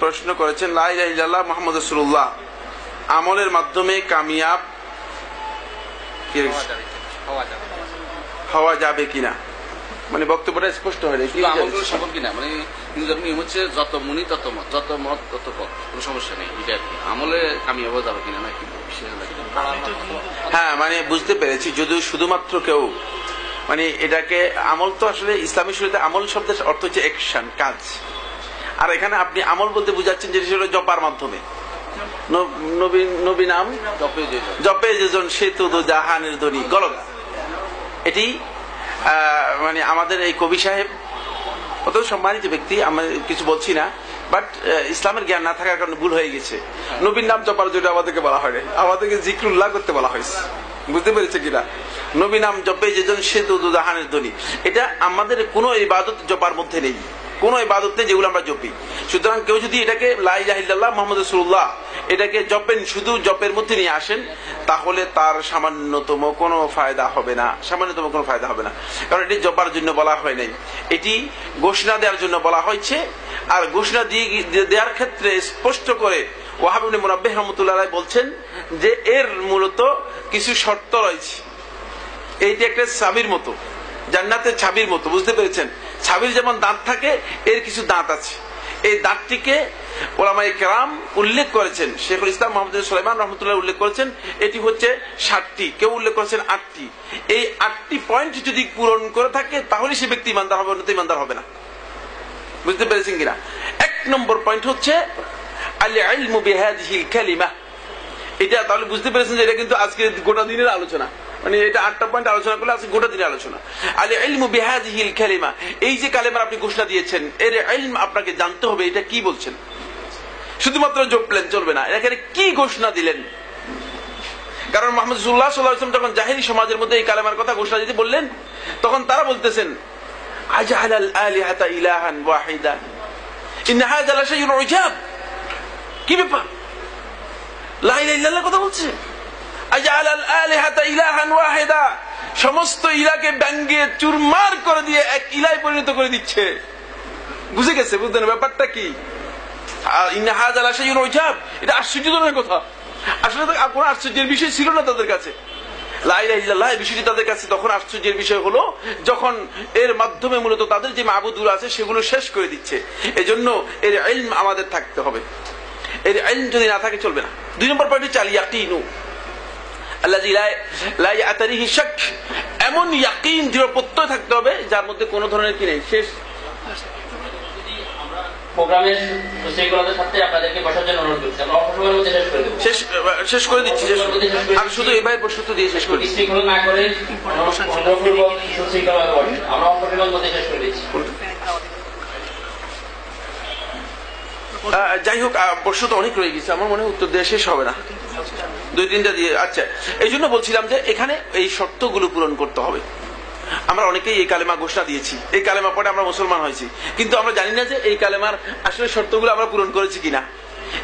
প্রশ্ন করেছেন লা ইলাহা ইল্লাল্লাহ মুহাম্মদ আমলের মাধ্যমে কামিয়াব হওয়া যাবে। কিনা? মানে বক্তব্যটা স্পষ্ট সফল কিনা? মানে হিন্দু ধর্ম হচ্ছে যত মুনি তত মত যত মত তত পথ। কোনো সমস্যা নেই এটা আর কি। আমলে কামিয়াব যাবে কিনা নাকি বিশেষ হ্যাঁ মানে বুঝতে পেরেছি যদি শুধুমাত্র কেউ। মানে এটাকে আমল তো আসলে ইসলামী শরীরে আমল শব্দের অর্থ হচ্ছে অ্যাকশন কাজ। আর এখানে আপনি আমল বলতে বুঝাচ্ছেন যে সেটা জপার মাধ্যমে। নবী নাম? জপে যেজন সেতু জাহানের ধ্বনি গলত এটি আহ, মানে আমাদের এই কবি সাহেব অত সম্মানিত ব্যক্তি আমি কিছু বলছি না বাট ইসলামের জ্ঞান না থাকার কারণে ভুল হয়ে গেছে। নবীর নাম জপার জন্য আমাদেরকে বলা হয়। আমাদেরকে জিক্রুল্লাহ করতে বলা হয়েছে। বুঝতে পেরেছে কিনা? নবী নাম জপে যেজন সে দু জাহানের ধ্বনি এটা আমাদের কোনো ইবাদত জপার মধ্যে নেই। কোন ইবাদত নেই যেগুলো আমরা জপি। সুতরাং কেউ যদি এটাকে লাই জাহিল্লাহ মোহাম্মদ রসুল্লাহ এটাকে জপেন, শুধু জপের মধ্যে নিয়ে আসেন, তাহলে তার সামান্যতম কোনো ফায়দা হবে না। সামান্যতম কোনো ফায়দা হবে না। কারণ এটি জপার জন্য বলা হয় নাই। এটি ঘোষণা দেওয়ার জন্য বলা হয়েছে। আর ঘোষণা দিয়ে দেওয়ার ক্ষেত্রে স্পষ্ট করে ওয়াহাবিন মুরাব্বাহ রহমতুল্লাহ বলছেন যে এর মূলত কিছু শর্ত রয়েছে। এইটি একটা চাবির মতো, জান্নাতের ছাবির মতো, বুঝতে পেরেছেন? ছাবির যেমন দাঁত থাকে, এর কিছু দাঁত আছে। এই দাঁতটিকে ওলামাই কেরাম উল্লেখ করেছেন, শেখুল ইসলাম মোহাম্মদ সুলাইমান রহমতুল্লাহ উল্লেখ করেছেন, এটি হচ্ছে ষাটটি কেউ উল্লেখ করেছেন আটটি। এই আটটি পয়েন্ট যদি পূরণ করে থাকে, তাহলে সে ব্যক্তি ইমানদার হবে অন্যত ইমানদার হবে না। বুঝতে পেরেছেন কিনা? এক নম্বর পয়েন্ট হচ্ছে এটা তাহলে বুঝতে পেরেছেন যে এটা কিন্তু আজকে গোটা দিনের আলোচনা। মানে এটা আটটা পয়েন্ট আলোচনা করলে আজকে গোটা দিনের আলোচনা। আলে ইলমু বিহাদিহিল কালিমা। এই যে কালেমার আপনি ঘোষণা দিয়েছেন, এর ইলম আপনাকে জানতে হবে, এটা কি বলছেন? শুধুমাত্র জপলেন চলবে না, এখানে কি ঘোষণা দিলেন? কারণ মোহাম্মদ সুল্লাহ সাল্লাহ ইসলাম যখন জাহিরি সমাজের মধ্যে এই কালেমার কথা ঘোষণা দিতে বললেন, তখন তারা বলতেছেন আজহাল আল আলিহাতা ইলাহান ওয়াহিদা। ইন হাযা লাশাইউন উজাব। কি ব্যাপার? লা ইলাহা ইল্লাল্লাহ কথা বলছে? সমস্ত ইলাকে ব্যঙ্গে চুরমার করে দিয়ে এক ইলায় পরিণত করে দিচ্ছে। বুঝে গেছে, বুঝলেন ব্যাপারটা কি? এটা কথা। আশ্চর্যের বিষয় ছিল না তাদের কাছে। লাইলাহ বিষয়টি তাদের কাছে তখন আশ্চর্যের বিষয় হলো, যখন এর মাধ্যমে মূলত তাদের যে মাহবুদগুলো আছে সেগুলো শেষ করে দিচ্ছে। এজন্য এর ইলম আমাদের থাকতে হবে। এর ইলম যদি না থাকে চলবে না। দুই নম্বর পয়েন্ট হচ্ছে আল ইয়াকিনু আল্লাযী লা লা ইয়াতারিহি শাক। এমন ইয়াকিন দৃঢ় প্রত্যয় থাকতে হবে যার মধ্যে কোনো ধরনের কি নেই। শেষ। প্রোগ্রামের সুশৃঙ্খলতার সাথে আপনাদেরকে বসার জন্য অনুরোধ করছি আমরা অল্প সময়ের মধ্যে শেষ করে দেবো। শেষ শেষ করে দিচ্ছি আমি শুধু এবার প্রশ্ন দিয়ে শেষ করি বিশৃঙ্খলা না করে অনুপূর্বক সুশৃঙ্খলভাবে বসেন আমরা অল্প সময়ের মধ্যে শেষ করে দিচ্ছি। যাই হোক প্রশ্ন তো অনেক রয়ে গেছে। আমার মনে হয় উত্তর দেওয়া শেষ হবে না। দুই তিনটা দিয়ে আচ্ছা। এই জন্য বলছিলাম যে এখানে এই শর্তগুলো পূরণ করতে হবে। আমরা অনেকেই এই কালেমা ঘোষণা দিয়েছি। এই কালেমা পরে আমরা মুসলমান হয়েছি। কিন্তু আমরা জানি না যে এই কালেমার আসলে শর্তগুলো আমরা পূরণ করেছি কিনা।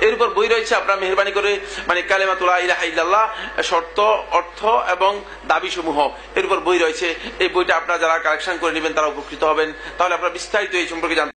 এর উপর বই রয়েছে, আপনার মেহরবানি করে মানে কালেমা তোলা ইলাহা ইল্লাল্লাহ, শর্ত, অর্থ এবং দাবি সমূহ এর উপর বই রয়েছে। এই বইটা আপনারা যারা কালেকশন করে নেবেন, তারা উপকৃত হবেন। তাহলে আপনারা বিস্তারিত এই সম্পর্কে জানতে